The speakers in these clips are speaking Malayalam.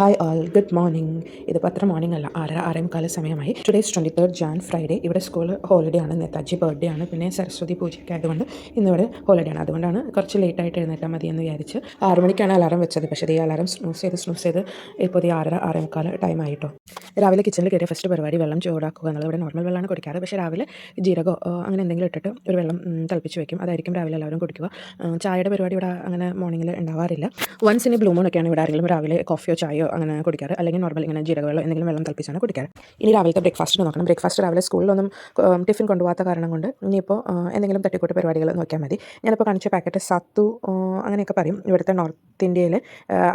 ഹായ് ആൾ ഗുഡ് മോർണിംഗ് ഇത് പത്ര മോർണിംഗ് അല്ല ആറര ആറേ മുക്കാല സമയമായി. Today's twenty third Jan Friday ഇവിടെ സ്കൂൾ ഹോളിഡേ ആണ് നേതാജി ബർത്ത്ഡേ ആണ് പിന്നെ സരസ്വതി പൂജയൊക്കെ ആയതുകൊണ്ട് ഇന്നിവിടെ ഹോളിഡേ ആണ്. അതുകൊണ്ടാണ് കുറച്ച് ലേറ്റ് ആയിട്ട് എഴുന്നേറ്റാൽ മതി എന്ന് വിചാരിച്ച് ആറ് മണിക്കാണ് അലാറം വെച്ചത്. പക്ഷേ ഈ അലാറം സ്നൂസ് ചെയ്ത് സ്നൂസ് ചെയ്ത് ഇപ്പോൾ ഈ ആറര ആറേ മുക്കാൽ ടൈം ആയിട്ടോ. രാവിലെ കിച്ചണിൽ കയറിയ ഫസ്റ്റ് പരിപാടി വെള്ളം ചൂടാക്കുക എന്നുള്ളത്. ഇവിടെ നോർമൽ വെള്ളമാണ് കുടിക്കാറ്. പക്ഷേ രാവിലെ ജീരകോ അങ്ങനെ എന്തെങ്കിലും ഇട്ടിട്ട് ഒരു വെള്ളം തിളപ്പിച്ച് വെക്കും. അതായിരിക്കും രാവിലെ എല്ലാവരും കുടിക്കുക. ചായയുടെ പരിപാടി ഇവിടെ അങ്ങനെ മോർണിംഗിൽ ഉണ്ടാവാറില്ല. വൺസ് ഇനി ബ്ലൂ മൂണൊക്കെയാണ് ഇവിടെ ആരെങ്കിലും രാവിലെ കോഫിയോ ചായയോ അങ്ങനെ കുടിക്കാറ്. അല്ലെങ്കിൽ നോർമൽ ഇങ്ങനെ ജീരകളോ എന്തെങ്കിലും വെള്ളം തിളപ്പിച്ചാണ് കുടിക്കാറ്. ഇനി രാവിലത്തെ ബ്രേക്ക്ഫാസ്റ്റ് നോക്കണം. ബ്രേക്ക്ഫാസ്റ്റ് രാവിലെ സ്കൂളിലൊന്നും ടിഫിൻ കൊണ്ടുപോകാത്ത കാരണം കൊണ്ട് ഇനിയിപ്പോൾ എന്തെങ്കിലും തട്ടിക്കൂട്ട് പരിപാടികൾ നോക്കിയാൽ മതി. ഞാനിപ്പോൾ കാണിച്ച പാക്കറ്റ് സത്തു അങ്ങനെയൊക്കെ പറയും. ഇവിടുത്തെ നോർത്ത് ഇന്ത്യയിൽ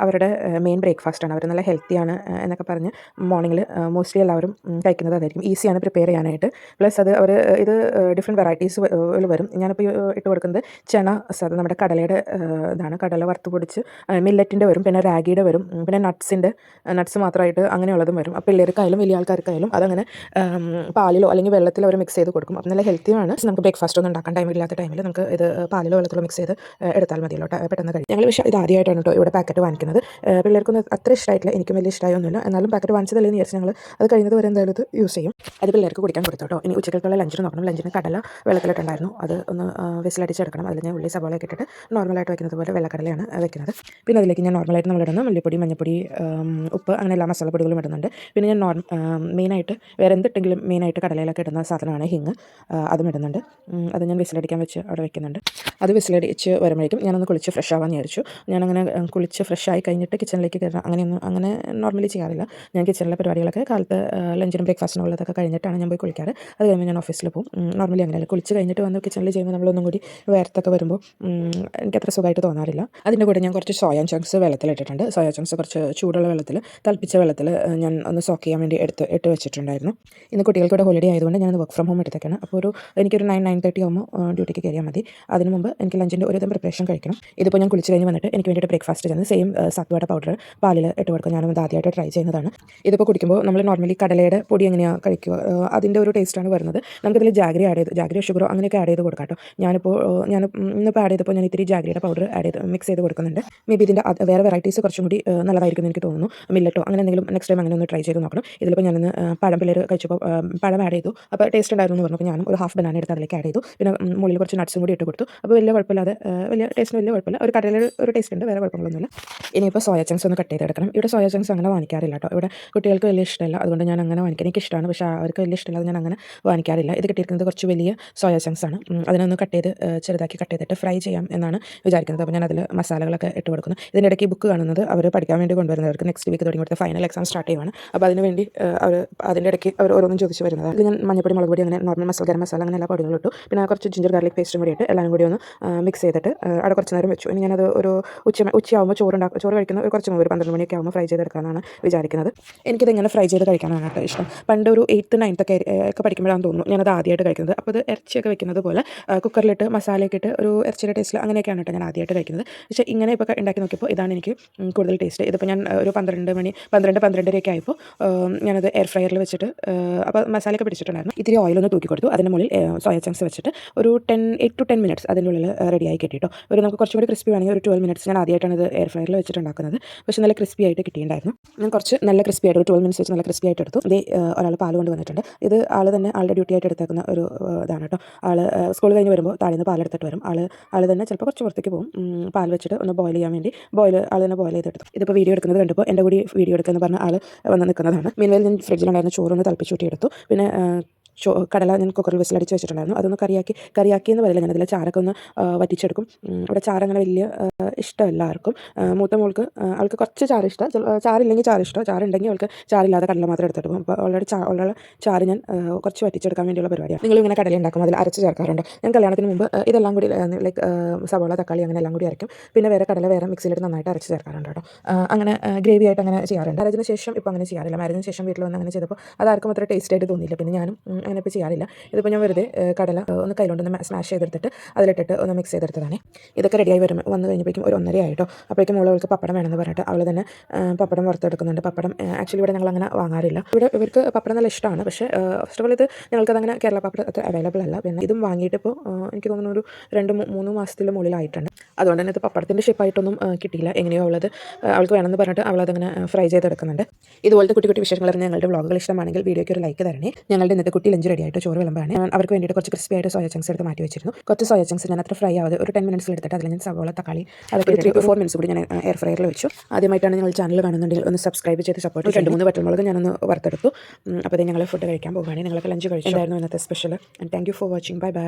അവരുടെ മെയിൻ ബ്രേക്ക്ഫാസ്റ്റാണ് അവർ നല്ല ഹെൽത്തിയാണ് എന്നൊക്കെ പറഞ്ഞ് മോർണിംഗിൽ മോസ്റ്റ്ലി എല്ലാവരും കഴിക്കുന്നത് അതായിരിക്കും. ഈസിയാണ് പ്രിപ്പയർ ചെയ്യാനായിട്ട്. പ്ലസ് അത് അവർ ഇത് ഡിഫറെന്റ് വെറൈറ്റീസ് വരും. ഞാനിപ്പോൾ ഇട്ട് കൊടുക്കുന്നത് ചെണ സാധ നമ്മുടെ കടലയുടെ ഇതാണ്. കടല വറുത്ത് പൊടിച്ച് മില്ലറ്റിന്റെ വരും പിന്നെ റാഗിയുടെ വരും പിന്നെ നട്ട്സിന്റെ നട്ട്സ് മാത്രമായിട്ട് അങ്ങനെയുള്ളതും വരും. അപ്പോൾ പിള്ളേർക്കായാലും വലിയ ആൾക്കാർക്കായാലും അതങ്ങനെ പാലിലോ അല്ലെങ്കിൽ വെള്ളത്തിലോ അവർ മിക്സ് ചെയ്ത് കൊടുക്കും. അപ്പോൾ നല്ല ഹെൽത്തിയാണ് നമുക്ക് ബ്രേക്ക്ഫാസ്റ്റ് ഒന്നും ഉണ്ടാക്കാൻ ടൈമില്ലാത്ത ടൈമിൽ നമുക്ക് ഇത് പാലിലോ വെള്ളത്തിലോ മിക്സ് ചെയ്ത് എടുത്താൽ മതിയല്ലോ ട്ട- പെട്ടെന്ന് കഴിയും ഞങ്ങൾ പക്ഷേ ഇത് ആദ്യമായിട്ടാണ് കേട്ടോ ഇവിടെ പാക്കറ്റ് വാങ്ങിക്കുന്നത്. പിള്ളേർക്കൊന്നും അത്ര ഇഷ്ടമായിട്ടില്ല എനിക്കും വലിയ ഇഷ്ടമായൊന്നുമില്ല എന്നാലും പാക്കറ്റ് വാങ്ങിച്ചതല്ലേ എന്ന് വിചാരിച്ച് ഞങ്ങൾ അത് കഴിയുന്നത് വരെ എന്തായാലും ഇത് യൂസ് ചെയ്യും. അത് പിള്ളേർക്ക് കുടിക്കാൻ കൊടുത്തു കേട്ടോ ഇനി ഉച്ചയ്ക്കുള്ള ലഞ്ചിന് നോക്കണം. ലഞ്ചിന് കടല വെള്ളത്തിലിട്ടുണ്ടായിരുന്നു. അത് ഒന്ന് വിസിലടിച്ചെടുക്കണം അതിൽ ഞാൻ ഉള്ളി സവാളയൊക്കെ ഇട്ടിട്ട് നോർമലായിട്ട് വെക്കുന്നത് പോലെ വെള്ളക്കടലയാണ് വെക്കുന്നത്. പിന്നെ അതിലേക്ക് ഞാൻ നോർമലായിട്ട് നമ്മൾ ഇടുന്നു മല്ലിപ്പൊടി മഞ്ഞപ്പൊടി ഉപ്പ് അങ്ങനെ എല്ലാ മസാലപ്പൊടികളും ഇടുന്നുണ്ട്. പിന്നെ ഞാൻ നോർമ മെയിനായിട്ട് വേറെ എന്തിട്ടെങ്കിലും മെയിനായിട്ട് കടലയിലൊക്കെ ഇടുന്ന സാധനമാണ് ഹിങ് അതും ഇടുന്നുണ്ട്. അത് ഞാൻ വിസിലടിക്കാൻ വെച്ച് അവിടെ വെക്കുന്നുണ്ട്. അത് വിസിലടിച്ച് വരുമ്പോഴേക്കും ഞാനൊന്ന് കുളിച്ച് ഫ്രഷ് ആവാൻ വിചാരിച്ചു. ഞാനങ്ങനെ കുളിച്ച് ഫ്രഷ് ആയി കഴിഞ്ഞിട്ട് കിച്ചണിലേക്ക് കയറണം. അങ്ങനെയൊന്നും അങ്ങനെ നോർമലി ചെയ്യാറില്ല. ഞാൻ കിച്ചണിലെ പരിപാടികളൊക്കെ കാലത്ത് ലഞ്ചിനും ബ്രേക്ക്ഫാസ്റ്റിനും ഉള്ളതൊക്കെ കഴിഞ്ഞിട്ടാണ് ഞാൻ പോയി കുളിക്കാറ്. അത് കഴിയുമ്പോൾ ഞാൻ ഓഫീസിൽ പോകും നോർമലി അങ്ങനെയല്ല കുളിച്ച് കഴിഞ്ഞിട്ട് വന്ന് കിച്ചണിൽ ചെയ്യുമ്പോൾ നമ്മളൊന്നും കൂടി വേർത്തൊക്കെ വരുമ്പോൾ എനിക്ക് എനിക്കത്ര സുഖമായിട്ട് തോന്നാറില്ല. അതിന്റെ കൂടെ ഞാൻ കുറച്ച് സോയാൻ ചങ്ക്സ് വെള്ളത്തിലിട്ടിട്ടുണ്ട്. സോയാ ചങ്ക്സ് കുറച്ച് ചൂടുള്ള വെള്ളത്തിൽ തിളപ്പിച്ച വെള്ളത്തിൽ ഞാൻ ഒന്ന് സോക്ക് ചെയ്യാൻ വേണ്ടി എടുത്ത് ഇട്ട് വെച്ചിട്ടുണ്ടായിരുന്നു. ഇന്ന് കുട്ടികൾക്കൂടെ ഹോളിഡേ ആയതുകൊണ്ട് ഞാനത് വർക്ക് ഫ്രം ഹോം എടുത്തേക്കാണ്. അപ്പോൾ ഒരു എനിക്കൊരു നയൻ നയൻ തേർട്ടി ആകുമ്പോൾ ഡ്യൂട്ടിക്ക് കയറിയാൽ മതി. അതിന് മുമ്പ് എനിക്ക് ലഞ്ചിന്റെ ഒരു പ്രിപ്പറേഷൻ കഴിക്കണം. ഇതിപ്പോൾ ഞാൻ കുളിച്ച് കഴിഞ്ഞ് വന്നിട്ട് എനിക്ക് വേണ്ടിയിട്ട് ബ്രേക്ക്ഫാസ്റ്റ് ചെയ്യുന്നത് സെയിം സത്വട പൗഡർ പാലിൽ ഇട്ട് കൊടുക്കും. ഞാനും ആദ്യമായിട്ട് ട്രൈ ചെയ്യുന്നതാണ്. ഇതിപ്പോൾ കുടിക്കുമ്പോൾ നമ്മൾ നോർമലി കടലയുടെ പൊടി എങ്ങനെയാണ് കഴിക്കുക? അതിന്റെ ഒരു ടേസ്റ്റാണ് വരുന്നത്. നമുക്കിതിൽ ജാഗ്രി ആഡ് ചെയ്ത് ജാഗ്രി ഷുഗറോ അങ്ങനെയൊക്കെ ആഡ് ചെയ്ത് കൊടുക്കാം കേട്ടോ. ഞാനിപ്പോൾ ഞാൻ ഇന്നിപ്പോൾ ആഡ് ചെയ്തപ്പോൾ ഞാൻ ഇത്തിരി ജാഗ്രിയുടെ പൗഡർ ആഡ് ചെയ്ത് മിക്സ് ചെയ്ത് കൊടുക്കുന്നുണ്ട്. മേ ബി ഇതിന്റെ വേറെ വെറൈറ്റീസ് കുറച്ചും കൂടി നല്ലതായിരിക്കും എന്ന് എനിക്ക് തോന്നുന്നു. മില്ലറ്റോ അങ്ങനെ എന്തെങ്കിലും നെക്സ്റ്റ് ടൈം അങ്ങനെ ഒന്ന് ട്രൈ ചെയ്ത് നോക്കണം. ഇതിലിപ്പോൾ ഞാനൊന്ന് പഴം പിള്ളേർ കഴിച്ചപ്പോൾ പഴം ആഡ് ചെയ്തു. അപ്പോൾ ടേസ്റ്റ് ഉണ്ടായിരുന്നു എന്ന് പറഞ്ഞപ്പോൾ ഞാൻ ഒരു ഹാഫ് ബനാന എടുത്ത് അതിലേക്ക് ആഡ് ചെയ്തു. പിന്നെ മുകളിൽ കുറച്ച് നട്ട്സും കൂടി ഇട്ട് കൊടുത്തു. അപ്പോൾ വലിയ കുഴപ്പമില്ലാതെ വലിയ ടേസ്റ്റിന് വലിയ കുഴപ്പമില്ല. ഒരു കടലിൽ ഒരു ടേസ്റ്റ് ഉണ്ട്. വേറെ കുഴപ്പങ്ങളൊന്നുമില്ല. ഇനിയിപ്പോൾ സോയ ചങ്ക്സ് ഒന്ന് കട്ട് ചെയ്തെടുക്കണം. ഇവിടെ സോയ ചങ്ക്സ് അങ്ങനെ വാങ്ങിക്കാറില്ല കേട്ടോ ഇവിടെ കുട്ടികൾക്ക് വലിയ ഇഷ്ടമല്ല. അതുകൊണ്ട് ഞാൻ അങ്ങനെ വാങ്ങിക്കാൻ എനിക്ക് ഇഷ്ടമാണ്. പക്ഷേ അവർക്ക് വലിയ ഇഷ്ടമില്ല ഞാൻ അങ്ങനെ വാങ്ങിക്കാറില്ല. ഇത് കിട്ടിയിരിക്കുന്നത് കുറച്ച് വലിയ സോയ ചങ്ക്സ് ആണ്. അതിനൊന്ന് കട്ട് ചെയ്ത് ചെറുതാക്കി കട്ട് ചെയ്തിട്ട് ഫ്രൈ ചെയ്യാം എന്നാണ് വിചാരിക്കുന്നത്. അപ്പോൾ ഞാൻ അതിൽ മസാലകളൊക്കെ ഇട്ട് കൊടുക്കുന്നു. ഇതിന്റെ ഇടയ്ക്ക് ബുക്ക് കാണുന്നത് അവർ പഠിക്കാൻ വേണ്ടി കൊണ്ടുവരുന്നവർക്ക് നെക്സ്റ്റ് വീക്ക് തുടങ്ങി കൊടുത്ത ഫൈനൽ എക്സാം സ്റ്റാർട്ട് ചെയ്യുവാണ്. അപ്പോൾ അതിന് വേണ്ടി അവർ അതിന്റെ ഇടയ്ക്ക് അവർ ഓരോന്നും ചോദിച്ച് വരുന്നത് ഇത് ഞാൻ മഞ്ഞപ്പൊടി മുളക് പൊടി അങ്ങനെ നോർമൽ മസാല ഗരം മസാല അങ്ങനെ എല്ലാ പൊടികളും ഇട്ടു. പിന്നെ കുറച്ച് ജിഞ്ചർ ഗാർലിക് പേസ്റ്റും കൂടി ഇട്ട് എല്ലാം കൂടി ഒന്ന് മിക്സ് ചെയ്തിട്ട് അവിടെ കുറച്ച് നേരം വെച്ചു. ഇനി ഞാനത് ഒരു ഉച്ച ഉച്ചയാകുമ്പോൾ ചോറ് ഉണ്ടാക്കും ചോറ് കഴിക്കുന്ന ഒരു കുറച്ച് മുമ്പ് ഒരു പന്ത്രണ്ട് മണിയൊക്കെ ആകുമ്പോൾ ഫ്രൈ ചെയ്തെടുക്കാനാണ് വിചാരിക്കുന്നത്. എനിക്കിത് ഇങ്ങനെ ഫ്രൈ ചെയ്ത് കഴിക്കാനാണ് കേട്ടോ ഇഷ്ടം പണ്ട് ഒരു എയ്ത്ത് നയൻത്ത് ഒക്കെ പഠിക്കുമ്പോഴാണ് തോന്നുന്നു ഞാനത് ആദ്യമായിട്ട് കഴിക്കുന്നത്. അപ്പോൾ അത് ഇറച്ചിയൊക്കെ വെക്കുന്നത് പോലെ കുക്കറിലിട്ട് മസാലയൊക്കെ ഇട്ട് ഒരു ഇറച്ചിയുടെ ടേസ്റ്റിൽ അങ്ങനെയൊക്കെയാണ് കേട്ടോ ഞാൻ ആദ്യമായിട്ട് കഴിക്കുന്നത്. പക്ഷേ ഇങ്ങനെ ഇപ്പോൾ ഉണ്ടാക്കി നോക്കിയപ്പോൾ ഇതാണ് എനിക്ക് കൂടുതൽ ടേസ്റ്റ് ഇതിപ്പോൾ ഞാൻ ഒരു പന്ത്രണ്ട് മണി പന്ത്രണ്ട് പന്ത്രണ്ടരയൊക്കെ ആയപ്പോൾ ഞാനത് എയർ ഫ്രയറിൽ വെച്ചിട്ട് അപ്പോൾ മസാലയൊക്കെ പിടിച്ചിട്ടുണ്ടായിരുന്നു. ഇത്തിരി ഓയിലൊന്ന് തൂക്കി കൊടുത്തു. അതിന് മുകളിൽ സോയ ചങ്ക്സ് വെച്ചിട്ട് ഒരു ten eight to ten minutes അതിന്റെ ഉള്ളിൽ റെഡിയായി കിട്ടിയിട്ടോ ഒരു നമുക്ക് കുറച്ചും കൂടി ക്രിസ്പി വേണമെങ്കിൽ ഒരു ട്വൽവ് മിനിറ്റ്സ് ഞാൻ ആദ്യമായിട്ടാണ് ഇത് എയർ ഫ്രയറിൽ വെച്ചിട്ടുണ്ടാക്കുന്നത്. പക്ഷേ നല്ല ക്രിസ്പി ആയിട്ട് കിട്ടിയിട്ടുണ്ടായിരുന്നു. ഞാൻ കുറച്ച് നല്ല ക്രിസ്പി ആയിട്ട് ഒരു ട്വൽവ് മിനിറ്റ്സ് വെച്ച് നല്ല ക്രിസ്പി ആയിട്ട് എടുത്തു. ഇത് ഒരാൾ പാൽ കൊണ്ട് വന്നിട്ടുണ്ട്. ഇത് ആൾ തന്നെ ആളുടെ ഡ്യൂട്ടി ആയിട്ട് എടുത്തേക്കുന്ന ഒരു ഇതാണ് കേട്ടോ. ആൾ സ്കൂൾ കഴിഞ്ഞ് വരുമ്പോൾ താഴെ നിന്ന് പാലെടുത്തിട്ട് വരും. ആൾ ആൾ തന്നെ ചിലപ്പോൾ കുറച്ച് പുറത്തേക്ക് പോകും. പാൽ വെച്ചിട്ട് ഒന്ന് ബോയിൽ ചെയ്യാൻ വേണ്ടി ബോയിൽ ആൾ തന്നെ ബോയിൽ ചെയ്തെടുത്തു. ഇതിപ്പോൾ വീഡിയോ എടുക്കുന്നത് കണ്ടപ്പോൾ എന്റെ കൂടി വീഡിയോ എടുക്കുന്നത് പറഞ്ഞ ആൾ വന്ന് നിൽക്കുന്നതാണ് മീൻവേൽ ഞാൻ ഫ്രിഡ്ജിലുണ്ടായിരുന്ന ചോറൊന്ന് തിളപ്പിച്ച് എടുത്തു പിന്നെ ചോ കടല ഞാൻ കുക്കറിൽ വിസിലടിച്ച് വെച്ചിട്ടുണ്ടായിരുന്നു. അതൊന്ന് കറിയാക്കി കറിയാക്കി എന്ന് പറയില്ല. ഞാനതിൽ ചാരൊക്കെ ഒന്ന് വറ്റിച്ചെടുക്കും. അവിടെ ചാറ് അങ്ങനെ വലിയ ഇഷ്ടമല്ല ആർക്കും മൂത്ത മോൾക്ക് അവൾക്ക് കുറച്ച് ചാര ഇഷ്ടം. ചില- ആ, ചാറില്ലെങ്കിൽ ചാറ് ഇഷ്ടം. ചാറുണ്ടെങ്കിൽ അവൾക്ക് ചാറില്ലാതെ കടല മാത്രം എടുത്തെടുക്കും അപ്പോൾ ഓൾറെഡി ചാ ഉള്ള ചാറ് ഞാൻ കുറച്ച് വറ്റിച്ചെടുക്കാൻ വേണ്ടിയുള്ള പരിപാടിയാണ്. നിങ്ങൾ ഇങ്ങനെ കടല ഉണ്ടാക്കും അതിൽ അരച്ച് ചേർക്കാറുണ്ട്? ഞാൻ കല്യാണത്തിന് മുമ്പ് ഇതെല്ലാം കൂടി ലൈക്ക് സവാള തക്കാളി അങ്ങനെ എല്ലാം കൂടി അരയ്ക്കും. പിന്നെ വേറെ കടല വേറെ മിക്സിയിലിട്ട് നന്നായിട്ട് അരച്ച് ചേർക്കാറുണ്ട് കേട്ടോ. അങ്ങനെ ഗ്രേവി ആയിട്ട് അങ്ങനെ ചെയ്യാറുണ്ട്. മാരേജിന് ശേഷം ഇപ്പോൾ അങ്ങനെ ചെയ്യാറില്ല. മാരേജിന് ശേഷം വീട്ടിൽ വന്ന് അങ്ങനെ ചെയ്തപ്പോൾ അതാർക്കും അത്ര ടേസ്റ്റ് ആയിട്ട് തോന്നിയില്ല. പിന്നെ ഞാനും അങ്ങനെ ഇപ്പോൾ ചെയ്യാറില്ല. ഇതിപ്പോൾ ഞാൻ വെറുതെ കടല ഒന്ന് കയ്യിലോണ്ടൊന്ന് സ്മാഷ് ചെയ്തെടുത്തിട്ട് അതിലിട്ടിട്ട് ഒന്ന് മിക്സ് ചെയ്തെടുത്തതാണ്. ഇതൊക്കെ റെഡിയായി വരും വന്നു കഴിഞ്ഞപ്പോഴേക്കും ഒരു ഒന്നര ആയിട്ടോ അപ്പോഴേക്കും മോൾ അവൾക്ക് പപ്പടം വേണമെന്ന് പറഞ്ഞിട്ട് അവൾ തന്നെ പപ്പടം വറുത്തെടുക്കുന്നുണ്ട്. പപ്പടം ആക്ച്വലി ഇവിടെ ഞങ്ങൾ അങ്ങനെ വാങ്ങാറില്ല. ഇവിടെ ഇവർക്ക് പപ്പടം നല്ല ഇഷ്ടമാണ്. പക്ഷേ ഫസ്റ്റ് ഓഫ് ഓൾ ഇത് ഞങ്ങൾക്കത് അങ്ങനെ കേരള പപ്പടം അത്ര അവൈലബിൾ അല്ല. പിന്നെ ഇതും വാങ്ങിയിട്ട് ഇപ്പോൾ എനിക്ക് തോന്നുന്നു ഒരു രണ്ട് മൂന്ന് മാസത്തിൽ മുകളിലായിട്ടുണ്ട്. അതുകൊണ്ട് തന്നെ ഇത് പപ്പടത്തിന്റെ ഷേപ്പായിട്ടൊന്നും കിട്ടിയില്ല. എങ്ങനെയോ അവളത് അവൾക്ക് വേണമെന്ന് പറഞ്ഞിട്ട് അവളതങ്ങനെ ഫ്രൈ ചെയ്തെടുക്കുന്നുണ്ട്. ഇതുപോലത്തെ കുട്ടി കുട്ടി വിശേഷങ്ങൾ അറിഞ്ഞ ഞങ്ങളുടെ വ്ളോഗുകൾ ഇഷ്ടമാണെങ്കിൽ വീഡിയോയ്ക്ക് ഒരു ലൈക്ക് തരണേ. ഞങ്ങളുടെ ഇന്നത്തെ കുട്ടി ലഞ്ച് റെഡി ആയിട്ട് ചോറ് വിളമ്പാണ്. അവർക്ക് വേണ്ടിയിട്ട് കുറച്ച് ക്രിസ്പി ആയിട്ട് സോയ ചങ്ക്സ് എടുത്ത് മാറ്റി വെച്ചിരുന്നു. കുറച്ച് സോയ ചങ്ക്സ് ഞാൻ അത്ര ഫ്രൈ ആവാതെ ഒരു ടെൻ മിനിറ്റ്സിൽ എടുത്തിട്ട് അതിൽ ഞാൻ സവോള തക്കാളി അതൊക്കെ ത്രീ ടു ഫോർ മിനിറ്റ്സ് കൂടി ഞാൻ എയർ ഫ്രയറിൽ വെച്ചു. ആദ്യമായിട്ടാണ് ഞങ്ങൾ ചാനൽ കാണുന്നുണ്ടെങ്കിൽ ഒന്ന് സബ്സ്ക്രൈബ് ചെയ്ത് സപ്പോർട്ട് രണ്ട് മൂന്ന് വറ്റൽമുളക് ഞാനൊന്ന് വറുത്തെടുത്തു. അപ്പോൾ ഞങ്ങൾ ഫുഡ് കഴിക്കാൻ പോകുകയാണ് ഞങ്ങൾക്ക് ലഞ്ച് കഴിച്ചിട്ടുണ്ടായിരുന്നു ഇന്നത്തെ special and thank you for watching bye bye